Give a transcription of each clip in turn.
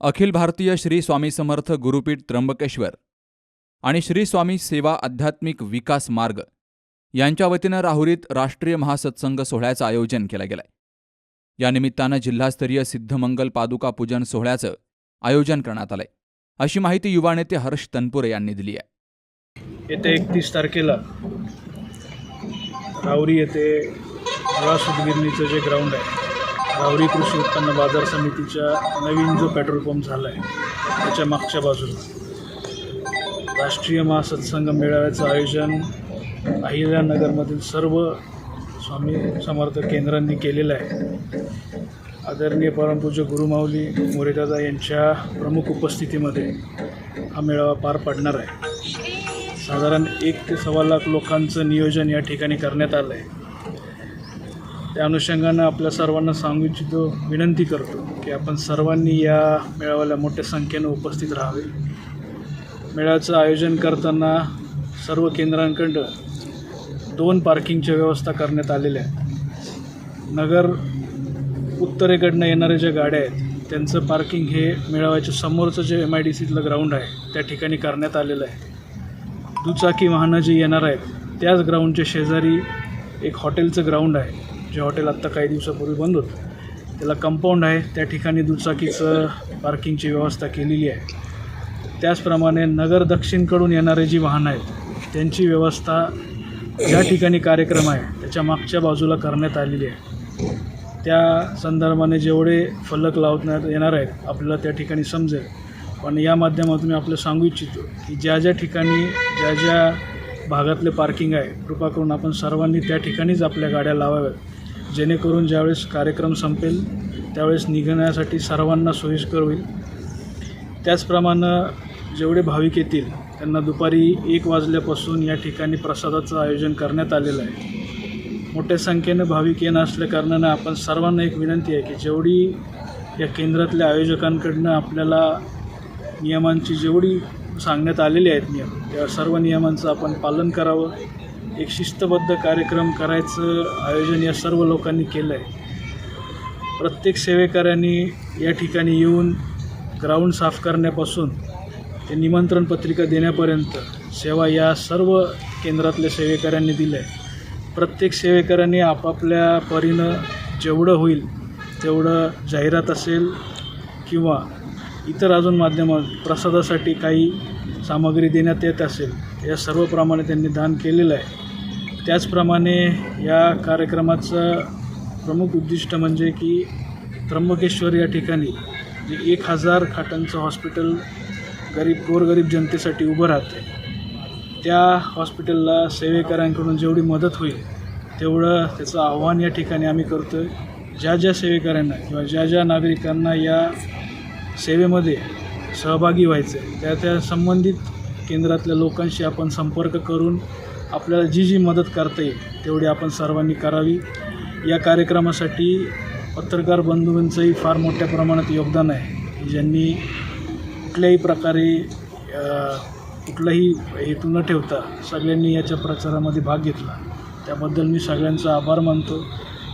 अखिल भारतीय श्री स्वामी समर्थ गुरुपीठ त्र्यंबकेश्वर आणि श्री स्वामी सेवा आध्यात्मिक विकास मार्ग यांच्या वतीनं राहुरीत राष्ट्रीय महासत्संग सोहळ्याचं आयोजन केलं गेलंय. या निमित्तानं जिल्हास्तरीय सिद्धमंगल पादुका पूजन सोहळ्याचं आयोजन करण्यात आलंय. अशी माहिती युवा नेते हर्ष तनपुरे यांनी दिली आहे. येत्या एकतीस तारखेला राहुरी येथे सुतगिरणीचं जे ग्राउंड आहे गावरी कृषी उत्पन्न बाजार समितीच्या नवीन जो पेट्रोल पंप झाला आहे त्याच्या मागच्या बाजूला. राष्ट्रीय महासत्संग मेळाव्याचं आयोजन अहिल्यानगरमधील सर्व स्वामी समर्थ केंद्रांनी केलेलं आहे. आदरणीय परमपूज्य गुरुमाऊली मोरेदादा यांच्या प्रमुख उपस्थितीमध्ये हा मेळावा पार पाडणार आहे. साधारण एक ते सव्वा लाख लोकांचं नियोजन या ठिकाणी करण्यात आलं आहे त्या अनुषंगानं आपल्या सर्वांना सांगू इच्छितो विनंती करतो की आपण सर्वांनी या मेळाव्याला मोठ्या संख्येनं उपस्थित राहावे. मेळाव्याचं आयोजन करताना सर्व केंद्रांकडं दोन पार्किंगच्या व्यवस्था करण्यात आलेल्या आहेत. नगर उत्तरेकडनं येणाऱ्या ज्या गाड्या आहेत त्यांचं पार्किंग हे मेळाव्याच्या समोरचं जे एम आय डी सीतलं ग्राउंड आहे त्या ठिकाणी करण्यात आलेलं आहे. दुचाकी वाहनं जी येणार आहेत त्याच ग्राउंडच्या शेजारी एक हॉटेलचं ग्राउंड आहे. जे हॉटेल आत्ता काही दिवसापूर्वी बंद होतं त्याला कंपाऊंड आहे. त्या ठिकाणी दुचाकीचं पार्किंगची व्यवस्था केलेली आहे. त्याचप्रमाणे नगर दक्षिणकडून येणारे जी वाहनं आहेत त्यांची व्यवस्था ज्या ठिकाणी कार्यक्रम आहे. त्याच्या मागच्या बाजूला करण्यात आलेली आहे. त्या संदर्भाने जेवढे फलक लावण्यात येणार आहेत आपल्याला त्या ठिकाणी समजेल. पण या माध्यमातून मी आपलं सांगू इच्छितो की ज्या ज्या ठिकाणी ज्या ज्या भागातले पार्किंग आहे कृपा करून आपण सर्वांनी त्या ठिकाणीच आपल्या गाड्या लावाव्यात. जेणेकरून ज्यावेळेस कार्यक्रम संपेल त्यावेळेस निघण्यासाठी सर्वांना सोयीस्कर होईल. त्याचप्रमाणे जेवढे भाविक येतील त्यांना दुपारी एक वाजल्यापासून या ठिकाणी प्रसादाचं आयोजन करण्यात आलेलं आहे. मोठ्या संख्येनं भाविक येणं असल्याकारणानं आपण सर्वांना एक विनंती आहे की जेवढी या केंद्रातल्या आयोजकांकडनं आपल्याला नियमांची जेवढी सांगण्यात आलेली आहेत नियम त्या सर्व नियमांचं आपण पालन करावं. एक शिस्तबद्ध कार्यक्रम करायचं आयोजन या सर्व लोकांनी केलं आहे प्रत्येक सेवेकऱ्यांनी या ठिकाणी येऊन ग्राउंड साफ करण्यापासून ते निमंत्रण पत्रिका देण्यापर्यंत सेवा या सर्व केंद्रातल्या सेवेकऱ्यांनी दिल्या आहे प्रत्येक सेवेकऱ्यांनी आपापल्या परीनं जेवढं होईल तेवढं जाहिरात असेल किंवा इतर अजून माध्यमात प्रसादासाठी काही सामग्री देण्यात येत असेल या सर्वप्रमाणे त्यांनी दान केलेलं आहे. त्याचप्रमाणे या कार्यक्रमाचं प्रमुख उद्दिष्ट म्हणजे की त्र्यंबकेश्वर या ठिकाणी जे एक हजार खाटांचं हॉस्पिटल गरीब गोरगरीब जनतेसाठी उभं राहते त्या हॉस्पिटलला सेवेकऱ्यांकडून जेवढी मदत होईल तेवढं त्याचं आव्हान या ठिकाणी आम्ही करतो आहे ज्या ज्या सेवेकऱ्यांना किंवा ज्या ज्या नागरिकांना या सेवेमध्ये सहभागी व्हायचं आहे त्या त्या संबंधित केंद्रातल्या लोकांशी आपण संपर्क करून आपल्याला जी जी मदत करता येईल तेवढी आपण सर्वांनी करावी. या कार्यक्रमासाठी पत्रकार बंधूंचंही फार मोठ्या प्रमाणात योगदान आहे. ज्यांनी कुठल्याही प्रकारे कुठलाही हेतू न ठेवता सगळ्यांनी याच्या प्रचारामध्ये भाग घेतला. त्याबद्दल मी सगळ्यांचा आभार मानतो.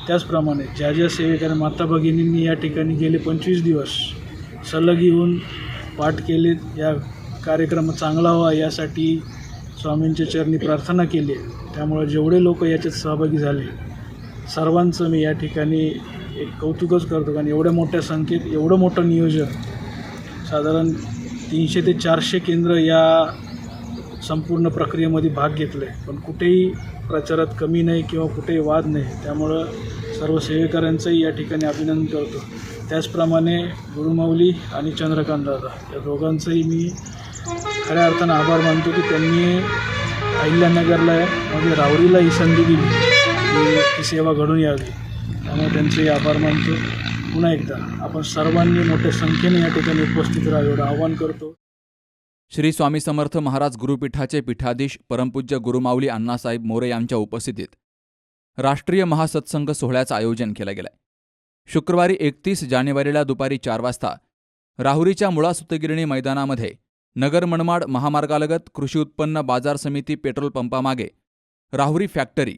त्याचप्रमाणे ज्या ज्या सेवेकऱ्या माता भगिनींनी या ठिकाणी गेले पंचवीस दिवस सलग येऊन पाठ केलेत या कार्यक्रम चांगला व्हावा यासाठी स्वामींच्या चरणी प्रार्थना केली. आहे त्यामुळे जेवढे लोक याच्यात सहभागी झाले सर्वांचं मी या ठिकाणी एक कौतुकच करतो कारण एवढ्या मोठ्या संख्येत एवढं मोठं नियोजन साधारण तीनशे ते चारशे केंद्र या संपूर्ण प्रक्रियेमध्ये भाग घेतले. पण कुठेही प्रचारात कमी नाही किंवा कुठेही वाद नाही. त्यामुळं सर्व सेवेकऱ्यांचंही या ठिकाणी अभिनंदन करतो. त्याचप्रमाणे गुरुमाऊली आणि चंद्रकांत दादा या दोघांचंही मी खऱ्या अर्थानं आभार मानतो की त्यांनी अहिल्यानगरला म्हणजे राहुरीला ही संधी दिली. की ही सेवा घडून यावी. त्यामुळे त्यांचे आभार मानतो. पुन्हा एकदा आपण सर्वांनी मोठ्या संख्येने या ठिकाणी उपस्थित राहावे एवढं आवाहन करतो. श्री स्वामी समर्थ महाराज गुरुपीठाचे पीठाधीश परमपूज्य गुरुमाऊली अण्णासाहेब मोरे यांच्या उपस्थितीत राष्ट्रीय महासत्संग सोहळ्याचं आयोजन केलं गेलंय. शुक्रवारी एकतीस जानेवारीला दुपारी चार वाजता राहुरीच्या मुळा सुतगिरणी मैदानामध्ये नगर मनमाड महामार्गालगत कृषी उत्पन्न बाजार समिती पेट्रोल पंपामागे राहुरी फॅक्टरी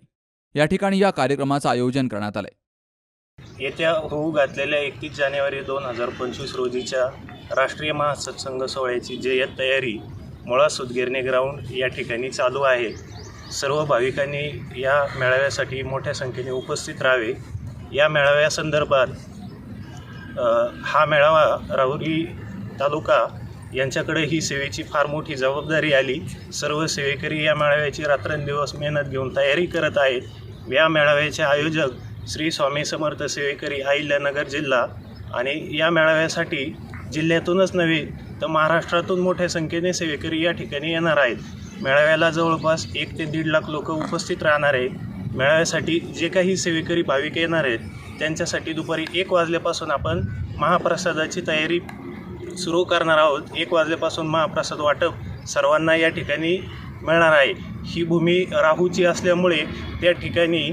या ठिकाणी या कार्यक्रमाचं आयोजन करण्यात आलंय. येत्या होऊ घातलेल्या एकतीस जानेवारी दोन हजार पंचवीस रोजीच्या राष्ट्रीय महासत्संग सोहळ्याची जय्यत तयारी मुळा सुदगिरणे ग्राउंड या ठिकाणी चालू आहे. सर्व भाविकांनी या मेळाव्यासाठी मोठ्या संख्येने उपस्थित राहावे. या मेळाव्यासंदर्भात हा मेळावा राहुरी तालुका यांच्याकडे ही सेवेची फार मोठी जबाबदारी आली. सर्व सेवेकरी या मेळाव्याची रात्रंदिवस मेहनत घेऊन तयारी करत आहेत. या मेळाव्याचे आयोजक श्री स्वामी समर्थ सेवेकरी अहिल्यानगर जिल्हा आणि या मेळाव्यासाठी जिल्ह्यातूनच नव्हे तर महाराष्ट्रातून मोठ्या संख्येने सेवेकरी या ठिकाणी येणार आहेत. मेळाव्याला जवळपास एक ते दीड लाख लोक उपस्थित राहणार आहेत. मेळाव्यासाठी जे काही सेवेकरी भाविक येणार आहेत त्यांच्यासाठी दुपारी एक वाजल्यापासून आपण महाप्रसादाची तयारी सुरू करणार आहोत. एक वाजल्यापासून महाप्रसाद वाटप सर्वांना या ठिकाणी मिळणार आहे. ही भूमी राहूची असल्यामुळे त्या ठिकाणी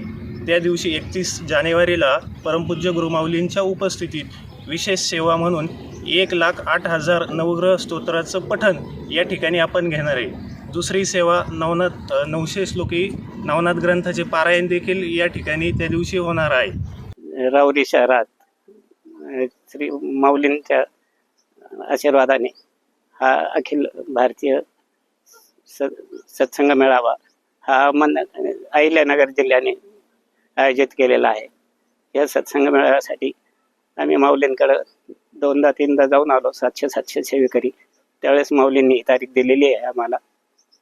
त्या दिवशी एकतीस जानेवारीला परमपूज्य गुरुमाऊलींच्या उपस्थितीत विशेष सेवा म्हणून एक लाख आठ हजार नवग्रह स्तोत्राचं पठण या ठिकाणी आपण घेणार आहे. दुसरी सेवा नवनाथ नऊशे श्लोकी नवनाथ ग्रंथाचे पारायण देखील या ठिकाणी त्या दिवशी होणार आहे. राऊरी शहरात श्री माऊलींच्या आशीर्वादाने हा अखिल भारतीय स सत्संग मेळावा हा मन अहिल्यानगर जिल्ह्याने आयोजित केलेला आहे. या सत्संग मेळाव्यासाठी आम्ही माऊलींकडं दोनदा तीनदा जाऊन आलो. सातशे सातशे सेवेकरी. त्यावेळेस माऊलींनी ही तारीख दिलेली आहे आम्हाला.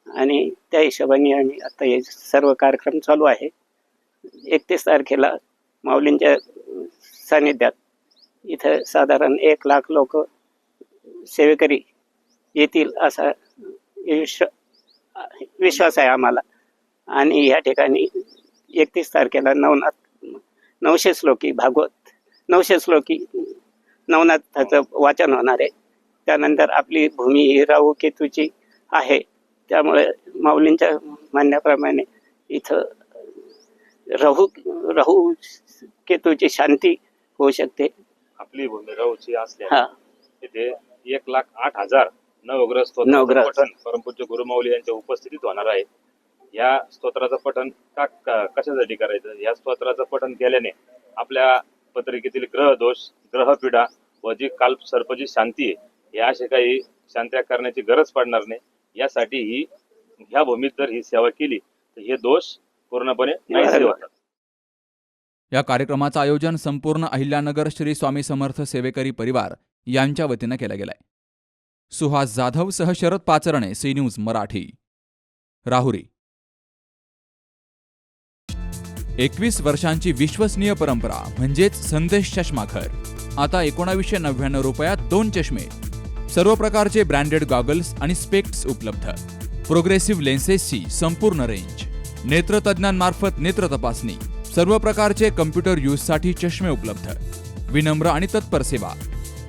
आणि त्या हिशोबाने आम्ही आता हे सर्व कार्यक्रम चालू आहे. एकतीस तारखेला माऊलींच्या सानिध्यात इथं साधारण एक लाख लोक सेवेकरी येतील असा विश्व विश्वास आहे आम्हाला. आणि या ठिकाणी एकतीस तारखेला नवनाथ नऊशे श्लोकी भागवत नऊशे श्लोकी नवनाथाचं वाचन होणार आहे. त्यानंतर आपली भूमी ही राहू केतूची आहे. त्यामुळे माऊलींच्या म्हणण्याप्रमाणे इथं राहू राहू केतूची शांती होऊ शकते. आपली भूमी राहूची हा. असल्या तिथे एक लाख आठ हजार नवग्रह स्तोत्राचं नवग्रह. पठण परमपूज्य गुरुमाऊली यांच्या उपस्थितीत होणार आहे. या स्तोत्राचं पठण का का- कशासाठी करायचं? या स्तोत्राचं पठण केल्याने आपल्या पत्रिकेतील ग्रह दोष ग्रहपीडा व जी काल सर्पची शांती आहे या अशा काही शांत्या करण्याची गरज पडणार नाही. यासाठी ही ह्या भूमीत जर ही सेवा केली तर हे दोष पूर्णपणे नाहीसे होतात या कार्यक्रमाचं आयोजन संपूर्ण अहिल्यानगर श्री स्वामी समर्थ सेवेकरी परिवार यांच्या वतीनं केला गेलाय. सुहास जाधव सह शरद पाचरणे सी न्यूज मराठी. राहुरी. एकवीस वर्षांची विश्वसनीय परंपरा म्हणजेच संदेश चष्माखर आता एकोणावीसशे नव्याण्णव रुपयात दोन चष्मे. सर्व प्रकारचे ब्रँडेड गॉगल्स आणि स्पेक्ट्स उपलब्ध. प्रोग्रेसिव्ह लेन्सेसची संपूर्ण रेंज. नेत्रतज्ञांमार्फत नेत्र तपासणी. सर्व प्रकारचे कम्प्युटर यूजसाठी चष्मे उपलब्ध. विनम्र आणि तत्पर सेवा.